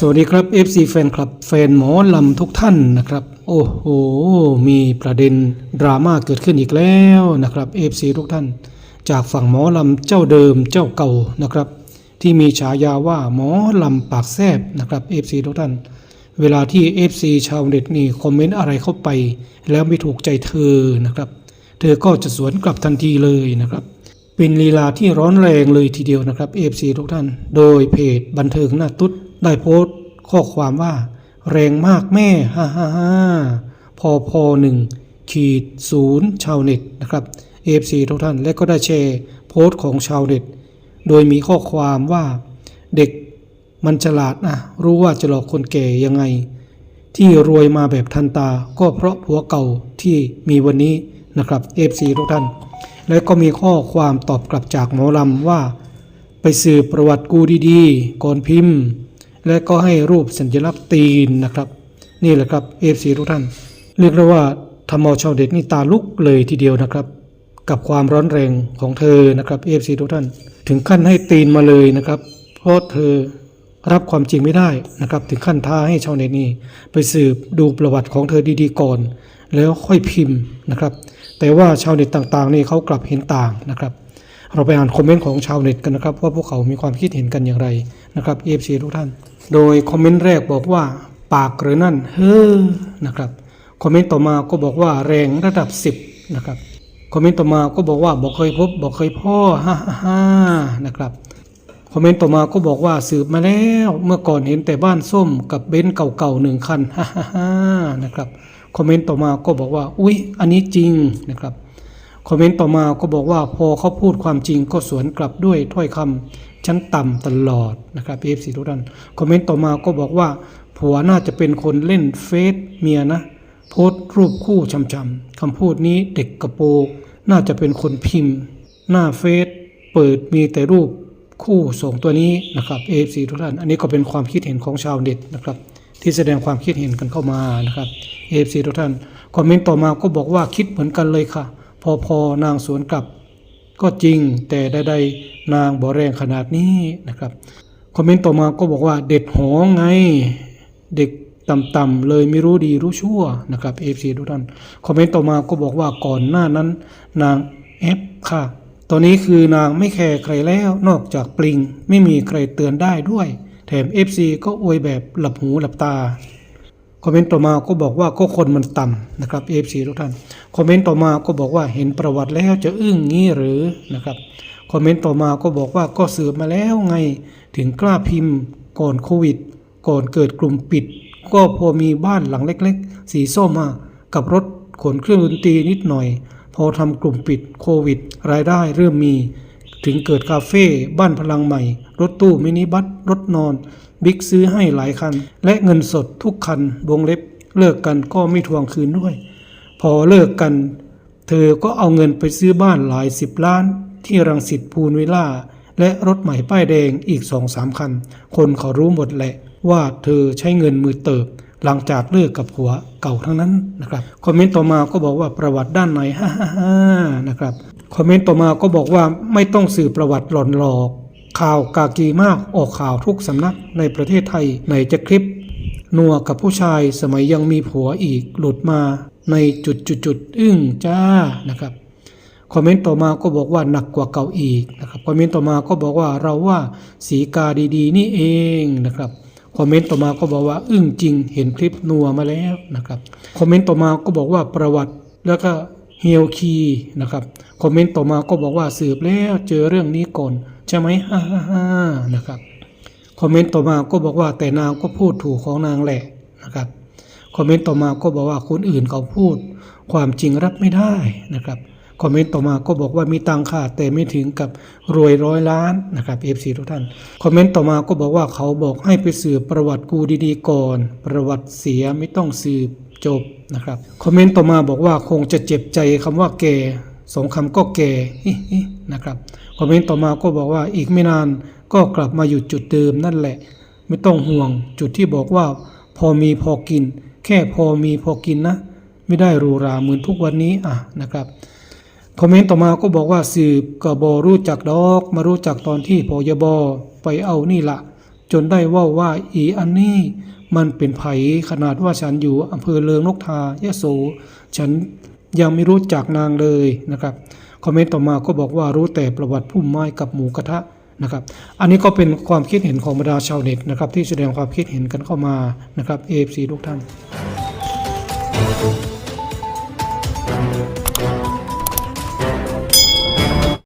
สวัสดีครับ FC แฟนคลับแฟนหมอลำทุกท่านนะครับ โอ้โห มีประเด็นดราม่าเกิดขึ้นอีกแล้วนะครับ FC ทุกท่าน จากฝั่งหมอลำเจ้าเดิมเจ้าเก่านะครับ ที่มีฉายาว่าหมอลำปากแซบนะครับ FC ทุกท่าน เวลาที่ FC ชาวเน็ตนี่คอมเมนต์อะไรเข้าไป แล้วไม่ถูกใจเธอนะครับ เธอก็จะสวนกลับทันทีเลยนะครับเป็นลีลาที่ร้อนแรงเลยทีเดียวนะครับ FC ทุกท่าน โดยเพจบันเทิงหน้าตุ๊ด ได้โพสต์ข้อความว่า แรงมากแม่ฮ่าฮ่าฮ่าพอพอหนึ่งขีดศูนย์ชาวเน็ตนะครับ AFC ทุกท่านและก็ได้แชร์โพสต์ของชาวเน็ต โดยมีข้อความว่าเด็กมันฉลาดนะรู้ว่าจะหลอกคนแก่ยังไง ที่รวยมาแบบทันตา ก็เพราะผัวเก่าที่มีวันนี้นะครับ FC ทุกท่าน และก็มีข้อความตอบกลับจากหมอลำว่า ไปสืบประวัติกูดีๆก่อนพิมพ์ และก็ให้รูปสัญลักษณ์ตีนนะครับ นี่แหละครับ FC ทุกท่าน เรียกได้ว่าทำเอาชาวเด็ดนี่ตาลุกเลยทีเดียวนะครับ กับความร้อนแรงของเธอนะครับ FC ทุกท่าน ถึงขั้นให้ตีนมาเลยนะครับ เพราะเธอรับความจริงไม่ได้นะครับ ถึงขั้นท้าให้ชาวเน็ตนี่ไปสืบดูประวัติของเธอดีๆก่อน แล้วค่อยพิมพ์นะครับ แต่ว่าชาวเน็ตต่างๆนี่เขากลับเห็นต่างนะครับ เราไปอ่านคอมเมนต์ของชาวเน็ตกันนะครับ ว่าพวกเขามีความคิดเห็นกันอย่างไรนะครับเอฟซีทุกท่าน โดยคอมเมนต์แรกบอกว่า ปากหรือนั่นเฮ้อนะครับคอมเมนต์ต่อมาก็บอกว่าแรงระดับ 10นะครับคอมเมนต์ต่อมาก็บอกว่าบอกเคยพบบอกเคยพ่อฮ่าฮ่าฮ่านะครับคอมเมนต์ต่อมาก็บอกว่าสืบมาแล้วเมื่อก่อนเห็นแต่บ้านส้มกับเบนซ์เก่าๆหนึ่งคันฮ่าฮ่าฮ่านะครับคอมเมนต์ต่อมาก็บอกว่าอุ๊ยอันนี้จริงนะครับ คอมเมนต์ต่อมาก็บอกว่าพอเขาพูดความจริงก็สวนกลับด้วยถ้อยคำชั้นต่ำตลอดนะครับเอฟซีทุกท่านคอมเมนต์ต่อมาก็บอกว่าผัวน่าจะเป็นคนเล่นเฟซเมียนะ โพสต์รูปคู่ช้ำๆคำพูดนี้เด็กกระโปงน่าจะเป็นคนพิมพ์ หน้าเฟซเปิดมีแต่รูปคู่สองตัวนี้นะครับ AFC ทุกท่าน อันนี้ก็เป็นความคิดเห็นของชาวเน็ตนะครับ ที่แสดงความคิดเห็นกันเข้ามานะครับ AFC ทุกท่านคอมเมนต์ต่อมาก็บอกว่าคิดเหมือนกันเลยค่ะ อพอนางสวนกลับ ก็จริงแต่ใดๆนางบ่แรงขนาดนี้นะครับ คอมเมนต์ต่อมาก็บอกว่าเด็ดหอไง เด็กต่ำๆเลยไม่รู้ดีรู้ชั่วนะครับ FC ทุกท่านคอมเมนต์ต่อมาก็บอกว่าก่อนหน้านั้น นางแอปค่ะ ตอนนี้คือนางไม่แคร์ใครแล้วนอกจากปลิง ไม่มีใครเตือนได้ด้วย แถม FC ก็อวยแบบหลับหูหลับตา คอมเมนต์ต่อมาก็บอกว่าก็คนมันต่ำนะครับ FC ทุกท่าน คอมเมนต์ต่อมาก็บอกว่าเห็นประวัติแล้วจะอึ้งงี้หรือนะครับ คอมเมนต์ต่อมาก็บอกว่าก็สืบมาแล้วไงถึงกล้าพิมพ์ก่อนโควิด ก่อนเกิดกลุ่มปิด ก็พอมีบ้านหลังเล็ก ๆ สีส้มมากับรถขนเครื่องดนตรีนิดหน่อย พอทำกลุ่มปิดโควิด รายได้เริ่มมี ถึงเกิดคาเฟ่บ้านพลังใหม่ รถตู้มินิบัสรถนอน บิ๊กซื้อให้หลายคัน และเงินสดทุกคันวงเล็บ เลิกกันก็ไม่ทวงคืนด้วย พอเลิกกัน เธอก็เอาเงินไปซื้อบ้านหลายสิบล้าน ที่รังสิตพูนวิลล่า และรถใหม่ป้ายแดงอีกสองสามคัน คนเขารู้หมดแหละว่าเธอใช้เงินมือเติบ หลังจากเลิกกับผัวเก่าทั้งนั้นนะครับคอมเมนต์ต่อมาก็บอกว่าประวัติด้านในฮ่าฮ่าฮ่านะครับคอมเมนต์ต่อมาก็บอกว่าไม่ต้องสื่อประวัติหลอนหลอก ข่าวกากีมากออกข่าวทุกสำนักในประเทศไทยไหนจะคลิปนัวกับผู้ชายสมัยยังมีผัวอีกหลุดมาในจุดจุดจุดๆๆอึ้งจ้านะครับคอมเมนต์ต่อมาก็บอกว่าหนักกว่าเก่าอีกนะครับคอมเมนต์ต่อมาก็บอกว่าเราว่าสีกาดีๆ นี่เองนะครับ คอมเมนต์ต่อมาก็บอกว่า อึ้งจริงเห็นคลิปนัวมาแล้วนะครับคอมเมนต์ต่อมาก็บอกว่าประวัติแล้วก็เฮียวคีนะครับคอมเมนต์ต่อมาก็บอกว่าสืบแล้วเจอเรื่องนี้ก่อนใช่ไหมฮ่าฮ่าฮ่านะครับคอมเมนต์ต่อมาก็บอกว่าแต่นางก็พูดถูกของนางแหละนะครับคอมเมนต์ต่อมาก็บอกว่าคนอื่นเขาพูด ความจริงรับไม่ได้นะครับ คอมเมนต์ต่อมาก็บอกว่ามีตังค่าแต่ไม่ถึงกับรวยร้อยล้านนะครับ FC ทุกท่านคอมเมนต์ต่อมาก็บอกว่าเขาบอกให้ไปสืบประวัติกูดีๆก่อน ประวัติเสียไม่ต้องสืบจบนะครับคอมเมนต์ต่อมาบอกว่าคงจะเจ็บใจคำว่าแก่สองคำก็แก่นะครับคอมเมนต์ต่อมาก็บอกว่าอีกไม่นานก็กลับมาอยู่จุดเดิมนั่นแหละ ไม่ต้องห่วงจุดที่บอกว่า พอมีพอกิน แค่พอมีพอกินนะ ไม่ได้รูราเหมือนทุกวันนี้อะนะครับ คอมเมนต์ต่อมาก็บอกว่าสืบกบรู้จักดอก มารู้จักตอนที่พยบไปเอานี่ละจนได้ว่าว่าอีอันนี้มันเป็นไผขนาดว่าฉันอยู่อำเภอเลืองนกทายะโสฉันยังไม่รู้จักนางเลยนะครับคอมเมนต์ต่อมาก็บอกว่ารู้แต่ประวัติพุ่มไม้กับหมูกระทะนะครับ อันนี้ก็เป็นความคิดเห็นของบรรดาชาวเน็ตนะครับ ที่แสดงความคิดเห็นกันเข้ามานะครับ AFC ทุกท่าน